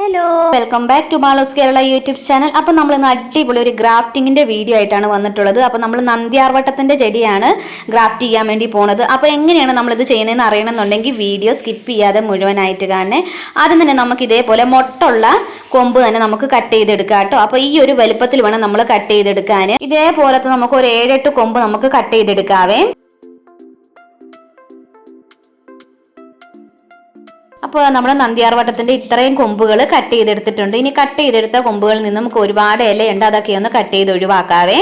Hello welcome back to Balos Kerala YouTube channel അപ്പോൾ നമ്മൾ ഇന്ന് അടിപൊളി ഒരു ഗ്രാഫ്റ്റിങ്ങിന്റെ വീഡിയോ ആയിട്ടാണ് വന്നിട്ടുള്ളത്. അപ്പോൾ നമ്മൾ നന്ദിയാർവട്ടത്തിന്റെ ചെടിയാണ് ഗ്രാഫ്റ്റ് ചെയ്യാൻ വേണ്ടി പോണത്. അപ്പോൾ എങ്ങനെയാണ് നമ്മളിത് ചെയ്യുന്നതെന്ന് അറിയണമെന്നുണ്ടെങ്കിൽ വീഡിയോ സ്കിപ്പ് ചെയ്യാതെ മുഴുവനായിട്ട് കാണണേ. ആദ്യം തന്നെ നമുക്ക് ഇതേപോലെ മൊട്ടുള്ള കൊമ്പ് തന്നെ നമുക്ക് കട്ട് ചെയ്തെടുക്കാം കേട്ടോ. അപ്പോൾ ഈ ഒരു വലുപ്പത്തിൽ വേണം നമ്മൾ കട്ട് ചെയ്തെടുക്കാൻ ഇതേപോലത്തെ നമുക്ക് ഒരു ഏഴെട്ട് കൊമ്പ് നമുക്ക് കട്ട് ചെയ്തെടുക്കാവേ. അപ്പോൾ നമ്മൾ നന്ദിയാർവട്ടത്തിന്റെ ഇത്രയും കൊമ്പുകൾ കട്ട് ചെയ്തെടുത്തിട്ടുണ്ട്. ഇനി കട്ട് ചെയ്തെടുത്ത കൊമ്പുകളിൽ നിന്ന് നമുക്ക് ഒരുപാട് ഇലയുണ്ട്. അതൊക്കെ ഒന്ന് കട്ട് ചെയ്ത് ഒഴിവാക്കാവേ.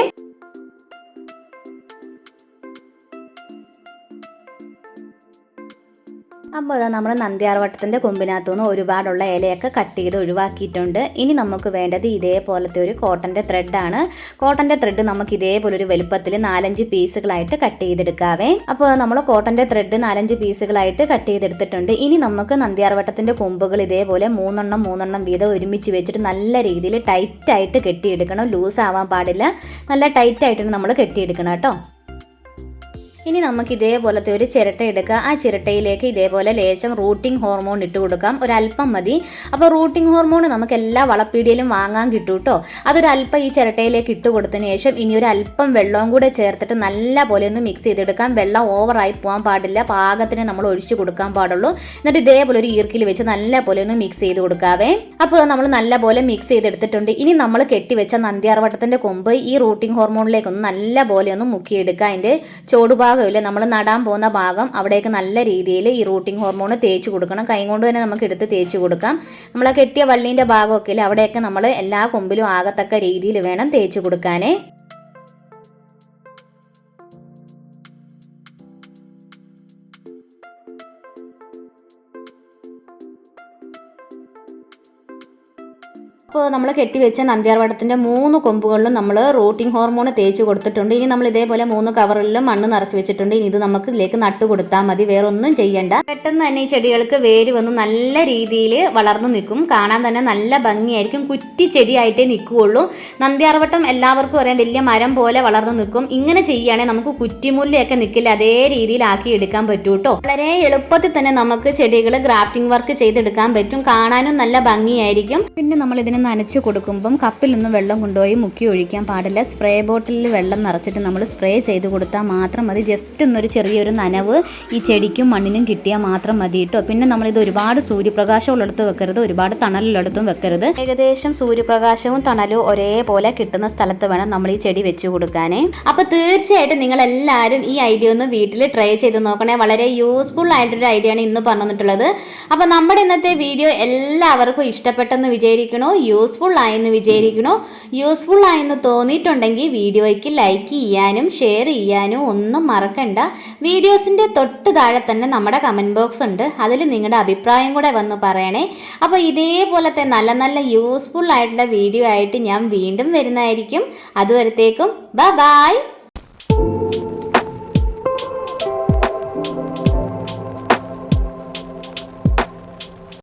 അപ്പോൾ അതാ നമ്മൾ നന്ദിയാർവട്ടത്തിന്റെ കൊമ്പിനകത്തുനിന്ന് ഒരുപാടുള്ള ഇലയൊക്കെ കട്ട് ചെയ്ത് ഒഴിവാക്കിയിട്ടുണ്ട്. ഇനി നമുക്ക് വേണ്ടത് ഇതേപോലത്തെ ഒരു കോട്ടന്റെ ത്രെഡാണ് കോട്ടന്റെ ത്രെഡ് നമുക്ക് ഇതേപോലെ ഒരു വലുപ്പത്തിൽ നാലഞ്ച് പീസുകളായിട്ട് കട്ട് ചെയ്തെടുക്കാവേ. അപ്പോൾ നമ്മൾ കോട്ടന്റെ ത്രെഡ് നാലഞ്ച് പീസുകളായിട്ട് കട്ട് ചെയ്തെടുത്തിട്ടുണ്ട്. ഇനി നമുക്ക് നന്ദിയാർവട്ടത്തിന്റെ കൊമ്പുകൾ ഇതേപോലെ മൂന്നെണ്ണം മൂന്നെണ്ണം വീതം ഒരുമിച്ച് വെച്ചിട്ട് നല്ല രീതിയിൽ ടൈറ്റായിട്ട് കെട്ടിയെടുക്കണം. ലൂസ് ആവാൻ പാടില്ല. നല്ല ടൈറ്റായിട്ടാണ് നമ്മൾ കെട്ടിയെടുക്കണം കേട്ടോ. ഇനി നമുക്ക് ഇതേപോലത്തെ ഒരു ചിരട്ട എടുക്കുക. ആ ചിരട്ടയിലേക്ക് ഇതേപോലെ ലേശം റൂട്ടിംഗ് ഹോർമോൺ ഇട്ട് കൊടുക്കാം. ഒരല്പം മതി. അപ്പോൾ റൂട്ടിംഗ് ഹോർമോൺ നമുക്ക് എല്ലാ വളപ്പീടിയിലും വാങ്ങാൻ കിട്ടും കേട്ടോ അതൊരല്പം ഈ ചിരട്ടയിലേക്ക് ഇട്ട് കൊടുത്തതിന് ശേഷം ഇനി ഒരു അല്പം വെള്ളവും കൂടെ ചേർത്തിട്ട് നല്ല പോലെ ഒന്ന് മിക്സ് ചെയ്തെടുക്കാം. വെള്ളം ഓവറായി പോകാൻ പാടില്ല. പാകത്തിന് നമ്മൾ ഒഴിച്ചു കൊടുക്കാൻ പാടുള്ളൂ. എന്നിട്ട് ഇതേപോലെ ഒരു ഈർക്കിൽ വെച്ച് നല്ല പോലെ ഒന്ന് മിക്സ് ചെയ്ത് കൊടുക്കാവേ. അപ്പോൾ നമ്മൾ നല്ല പോലെ മിക്സ് ചെയ്തെടുത്തിട്ടുണ്ട്. ഇനി നമ്മൾ കെട്ടിവെച്ച നന്ദിയാർവട്ടത്തിന്റെ കൊമ്പ് ഈ റൂട്ടിംഗ് ഹോർമോണിലേക്കൊന്ന് നല്ല പോലെ ഒന്ന് മുക്കിയെടുക്കുക. അതിന്റെ ചോടുഭാഗം ഭാഗമില്ല നമ്മൾ നടാൻ പോകുന്ന ഭാഗം അവിടേക്ക് നല്ല രീതിയിൽ ഈ റൂട്ടിംഗ് ഹോർമോൺ തേച്ച് കൊടുക്കണം. കൈ കൊണ്ട് തന്നെ നമുക്ക് എടുത്ത് തേച്ച് കൊടുക്കാം. നമ്മൾ കെട്ടിയ വള്ളീന്റെ ഭാഗമൊക്കെ ഇല്ല അവിടെയൊക്കെ നമ്മൾ എല്ലാ കൊമ്പിലും ആകത്തക്ക രീതിയിൽ വേണം തേച്ച് കൊടുക്കാനേ. അപ്പോൾ നമ്മൾ കെട്ടിവെച്ച നന്ദ്യാർവടത്തിന്റെ മൂന്ന് കൊമ്പുകളിലും നമ്മൾ റൂട്ടിംഗ് ഹോർമോൺ തേച്ച് കൊടുത്തിട്ടുണ്ട്. ഇനി നമ്മൾ ഇതേപോലെ മൂന്ന് കവറിലും മണ്ണ് നിറച്ച് വെച്ചിട്ടുണ്ട്. ഇനി ഇത് നമുക്ക് ഇതിലേക്ക് നട്ടു കൊടുത്താൽ മതി. വേറൊന്നും ചെയ്യണ്ട. പെട്ടെന്ന് തന്നെ ഈ ചെടികൾക്ക് വേര് വന്ന് നല്ല രീതിയിൽ വളർന്നു നിൽക്കും. കാണാൻ തന്നെ നല്ല ഭംഗിയായിരിക്കും. കുറ്റി ചെടിയായിട്ടേ നിൽക്കുകയുള്ളൂ. നന്ദ്യാർവട്ടം എല്ലാവർക്കും അറിയാം വലിയ മരം പോലെ വളർന്നു നിൽക്കും. ഇങ്ങനെ ചെയ്യുകയാണെങ്കിൽ നമുക്ക് കുറ്റിമുല്ലയൊക്കെ നിൽക്കില്ല. അതേ രീതിയിലാക്കി എടുക്കാൻ പറ്റൂ കേട്ടോ വളരെ എളുപ്പത്തിൽ തന്നെ നമുക്ക് ചെടികൾ ഗ്രാഫ്റ്റിംഗ് വർക്ക് ചെയ്തെടുക്കാൻ പറ്റും. കാണാനും നല്ല ഭംഗിയായിരിക്കും. പിന്നെ നമ്മൾ ഇതിന് നനച്ച് കൊടുക്കുമ്പം കപ്പിലൊന്നും വെള്ളം കൊണ്ടുപോയി മുക്കി ഒഴിക്കാൻ പാടില്ല. സ്പ്രേ ബോട്ടിലിൽ വെള്ളം നിറച്ചിട്ട് നമ്മൾ സ്പ്രേ ചെയ്ത് കൊടുത്താൽ മാത്രം മതി. ജസ്റ്റ് ഒന്നൊരു ചെറിയൊരു നനവ് ഈ ചെടിക്കും മണ്ണിനും കിട്ടിയാൽ മാത്രം മതി കേട്ടോ പിന്നെ നമ്മളിത് ഒരുപാട് സൂര്യപ്രകാശം ഉള്ളിടത്ത് വെക്കരുത് ഒരുപാട് തണലുള്ളിടത്തും വെക്കരുത്. ഏകദേശം സൂര്യപ്രകാശവും തണലും ഒരേപോലെ കിട്ടുന്ന സ്ഥലത്ത് വേണം നമ്മൾ ഈ ചെടി വെച്ച് കൊടുക്കാനേ. അപ്പോൾ തീർച്ചയായിട്ടും നിങ്ങൾ എല്ലാവരും ഈ ഐഡിയ ഒന്ന് വീട്ടിൽ ട്രൈ ചെയ്ത് നോക്കണേ. വളരെ യൂസ്ഫുൾ ആയിട്ടൊരു ഐഡിയ ആണ് ഇന്ന് പറഞ്ഞിട്ടുള്ളത് അപ്പോൾ നമ്മുടെ ഇന്നത്തെ വീഡിയോ എല്ലാവർക്കും ഇഷ്ടപ്പെട്ടെന്ന് വിചാരിക്കണോ യൂസ്ഫുൾ ആയെന്ന് വിചാരിക്കുന്നു യൂസ്ഫുൾ ആയെന്ന് തോന്നിയിട്ടുണ്ടെങ്കിൽ വീഡിയോയ്ക്ക് ലൈക്ക് ചെയ്യാനും ഷെയർ ചെയ്യാനും ഒന്നും മറക്കണ്ട. വീഡിയോസിന്റെ തൊട്ട് താഴെ തന്നെ നമ്മുടെ കമന്റ് ബോക്സ് ഉണ്ട്. അതിൽ നിങ്ങളുടെ അഭിപ്രായം കൂടെ വന്ന് പറയണേ. അപ്പോൾ ഇതേപോലത്തെ നല്ല നല്ല യൂസ്ഫുൾ ആയിട്ടുള്ള വീഡിയോ ആയിട്ട് ഞാൻ വീണ്ടും വരുന്നതായിരിക്കും. അതുവരത്തേക്കും ബ ബായ്